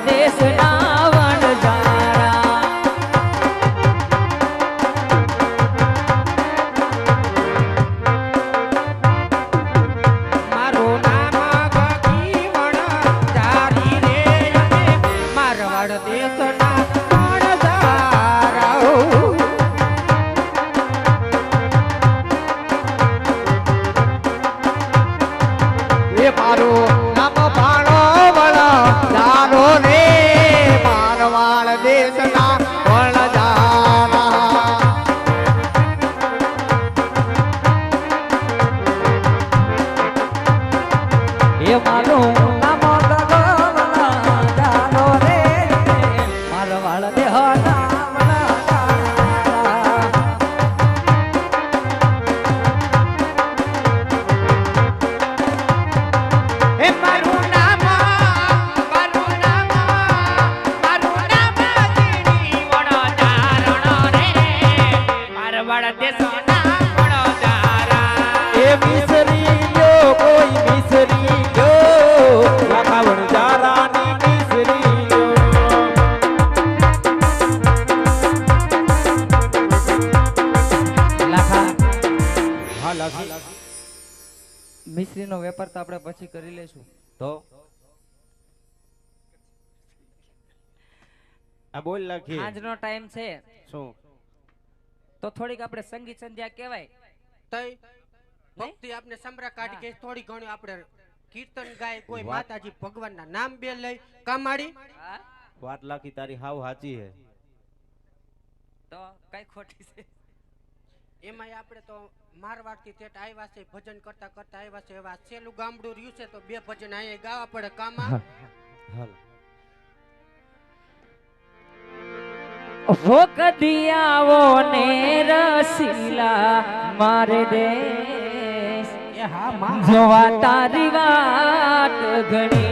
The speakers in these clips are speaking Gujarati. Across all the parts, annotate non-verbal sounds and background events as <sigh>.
This. વેપાર તો આપણે પછી કરી લેશું તો? આ બોલ લખી. આજનો ટાઈમ છે. શું? તો થોડીક આપણે સંગીત સંધ્યા કહેવાય. તઈ? ભક્તિ આપને સમરા કાઢી કે થોડી ઘણી આપણે કીર્તન ગાય કોઈ. માતાજી ભગવાનના નામ બે લઈ. કામાડી? વાત લાખી તારી હાવ સાચી હે. તો કઈ ખોટી છે? એમાંય આપણે તો મારવાડથી ઠેઠ આવ્યા છે ભજન કરતા કરતા આવ્યા છે. એવા છેલ્લું ગામડું રહ્યું છે તો બે ભજન અહીંયા ગાવા પડે કામા. વો કદી આવો ને રસીલા મારે દે હા જોવા તારી વાત ઘણી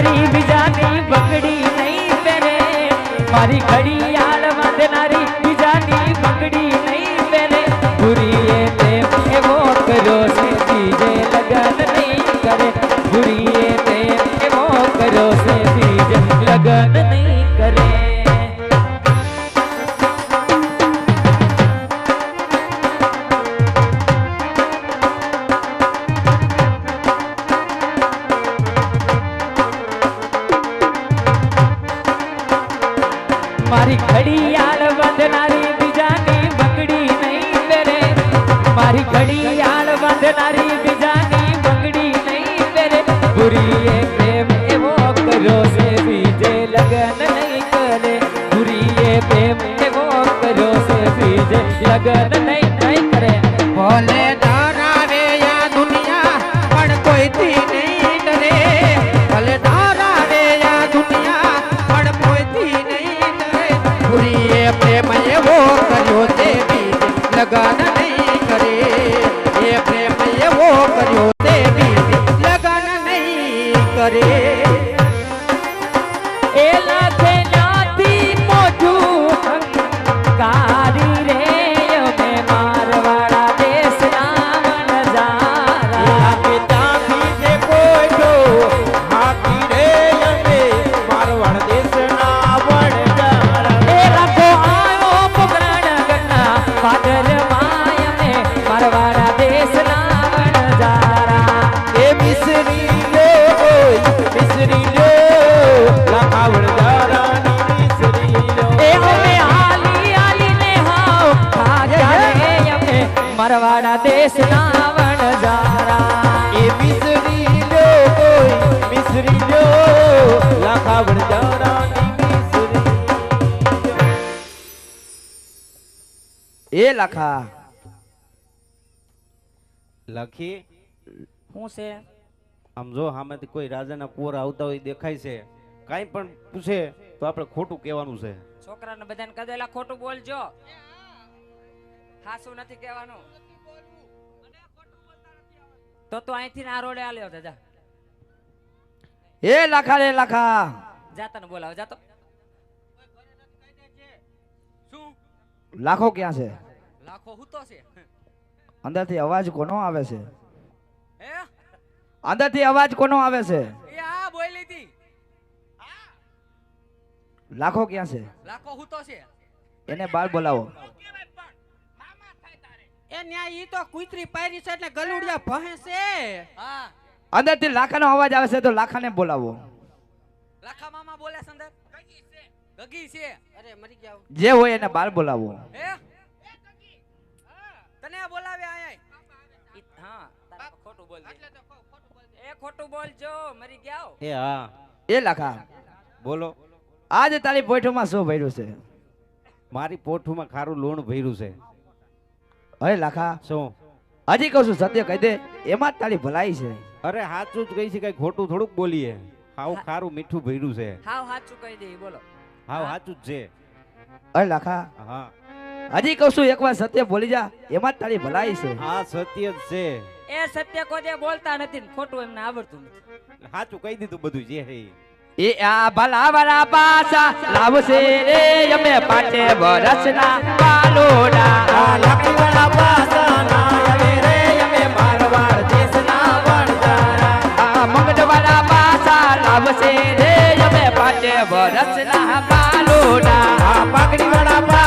બાંધનારી બીજાની બંગડી નહીં પહેરે. મારી ઘડિયાળ પ્રેમ ગોર કર્યો છે બીજે. લગન નહીં નહીં કરે. ભલે ડરાવે આ દુનિયા પણ કોઈથી નહીં ડરે. ભલે ડરાવે આ દુનિયા પણ કોઈથી નહીં પૂરીએ પ્રેમ એવો કર્યો તે બીજ. લગન નહીં કરે. એ પ્રેમ એવો કર્યો તે બીજ. લગન નહીં કરે. એ એ લખા. લખી? શું છે? આમ જો સામેથી કોઈ રાજાના કુંવર આવતા હોય દેખાય છે. કાંઈ પણ પૂછે તો આપણે ખોટું કહેવાનું છે. છોકરાને બધાને કદેલા ખોટું બોલજો. હાસું નથી કહેવાનું. તો તો અહીંથી ના રોડે આલ્યો દાદા એ લખા રે લખા. જાતા ને બોલાવો જાતો શું લાખો ક્યાં છે? લાખો હું તો છે. અંદરથી અવાજ કોનો આવે છે? હે? અંદરથી અવાજ કોનો આવે છે? એ આ બોલી હતી લાખો ક્યાં છે? લાખો હું છે. એને બાર બોલાવો. એ ન્યા ઈ તો કુતરી પાયરી છે એટલે ગલુડિયા ભહે છે. હા. અંદરથી લાખાનો અવાજ આવે છે તો લાખાને બોલાવો. લાખા મામા બોલે છે ગગી છે. અરે મરી ગયા. જે હોય એને બાર બોલાવો. હે? બોલ એ ખોટું બોલજો મરી ગયા એ હા. એ લાખા બોલો. આજે તારી પોઠુમાં શું ભર્યું છે? મારી પોઠુમાં ખારું લોણ ભર્યું છે. અરે લાખા શું? હજી કહું છું સત્ય કહી દે એમાં તારી ભલાઈ છે. અરે સાચું જ કહી છે કઈ ખોટું થોડુંક બોલીએ. હાવ ખારું મીઠું ભર્યું છે. હાવ સાચું કહી દે બોલો. હાવ સાચું જ છે. અરે લાખા હા. હજી કહું છું એકવાર સત્ય બોલી જા એમાં જ તારી ભલાઈ છે. હા સત્ય જ છે. એ સત્ય કોદે બોલતા નથી ને ખોટું એમને આવડતું નથી. સાચું કહી દીધું બધું જે હે એ આ ભલા ભલા પાસા લાવશે રે અમે પાટે વરસના પાલોડા. આ લાકડીવાળા પાસાના આવે રે અમે મારવાડ દેશના વણજારા. આ મંગળવાળા પાસા લાવશે રે અમે પાટે વરસના પાલોડા. આ પાઘડીવાળા પાસાના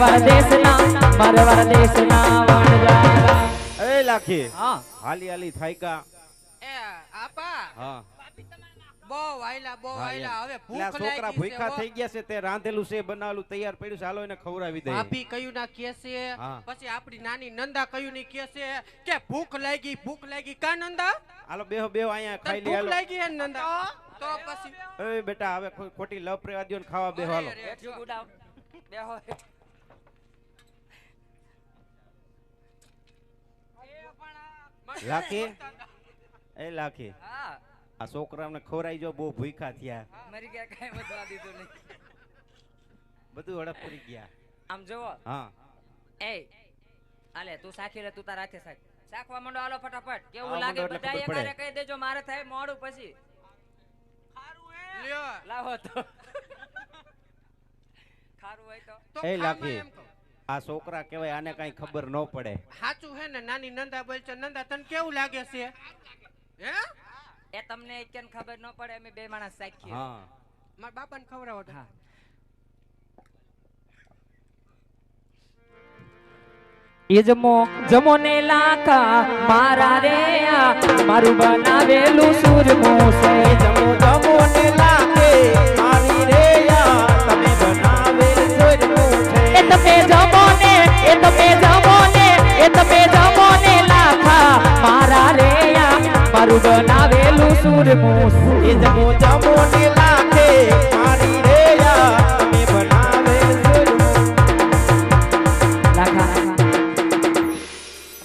મારવાડ દેશના મારવાડ દેશના વણજારા એ લાખી હા. હાલી હાલી થાયકા. એ આપા. હા. બહુ વાયલા બહુ વાયલા. હવે ભૂખ છોકરા લાગી છે ભૂખ્યા હો. થઈ ગયા છે તે રાંધેલું છે બનાવેલું તૈયાર પડ્યું છે. હાલો એને ખવડાવી દઈએ. આપી કયું ના કે છે? પછી આપણી નાની નંદા કયું ની કે છે કે ભૂખ લાગી ભૂખ લાગી. કા નંદા? હાલો બેહો બેહો અહીંયા ખાઈ ભૂખ લાગી હે નંદા? તો? પછી એ બેટા હવે ખોટી લવ ને ખાવા બેહો હાલો. બેહો લાખી? એ લાખી. હા. આ છોકરાને ખવડાવી જો બહુ ભૂખા થયા. મરી ગયા કઈ વધવા દીધું નહીં. બધું હડપ કરી ગયા. આમ જોવો હા. એ આલે તું સાખી રે તું તાર હાથે સાખ. સાખવા માંડો આલો ફટાફટ. કેવું હા, લાગે બધા ખબર કહી દેજો મારે થાય મોડું પછી. લ્યો. લાવો તો. ખારું હોય તો એ લાખી. આ છોકરા કહેવાય આને કઈ ખબર ન પડે. સાચું હે ને નાની નંદા બોલ છે નંદા તને કેવું લાગે છે? હે? એ તમને એક ખબર ન પડે અમે બે માણસ સાખી હા. માર બાપાને ખવડાવો તો. હા. એ જમો જમો ને લાખા મારા રે મારું બનાવેલું સૂરમો છે જમો જમો ને લાખે મારી રે તમે બનાવેલું સૂરમો છે તમે જમો તમે જમો ને એ તમે જમો ને લાખા. મારા રે આ મારું બનાવેલું સુરમું એ જમો જમો ને લાખે. મારી રે આ તમે બનાવેલ સુરમું લાખા.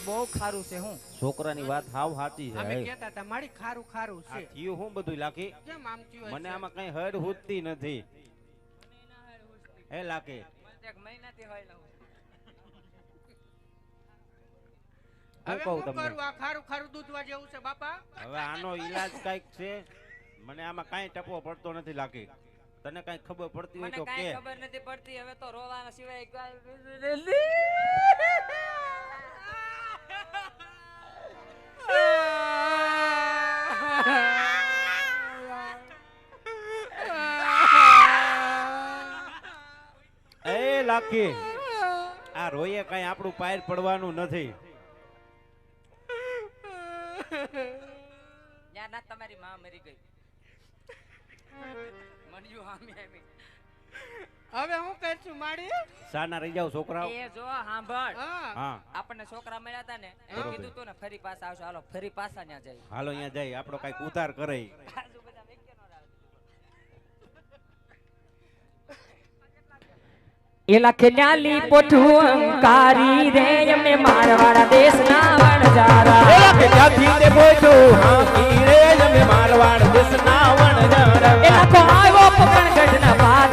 બહુ ખારું છે હું. છોકરાની વાત હાવ સાચી છે અમે કહેતા હતા મારી ખારું ખારું છે. થયું હું બધું લાખી? કેમ આમ થયું મને આમાં કઈ હડ હુજતી નથી. હે લાખી? એક મહિનાથી હોય લઉં હવે કહું કરું? આ ખારું ખારું દૂધવા જેવું છે બાપા. હવે આનો ઈલાજ કંઈક છે? મને આમાં કઈ ટપો પડતો નથી લાખી તને કઈ ખબર પડતી હોય તો કાંઈ કે. ખબર નથી પડતી હવે તો રોવાના સિવાય એ લાખી આ રોયે કઈ આપણું પાયર પડવાનું નથી. <laughs> યા ના તમારી માં મરી ગઈ. મન્યું હામી હામી. હવે હું કરશું માડી સાના રહી જાવ છોકરા એ જો સાંભળ હા. આપણને છોકરા મળ્યા હતા ને એ કીધું તું ને ફરી પાછા આવશો હાલો ફરી પાછા ત્યાં જાય હાલો અહીંયા જાય આપણો કંઈક ઉતાર કરે એલા ખેલાલી પોઠું કારી રે અમે મારવાડા દેશના વણજારા એલા ખેલાથી તે પોઠું હાકી રે અમે મારવાડા દેશના વણજારા એલા કો આવ્યો પકણ ગઢના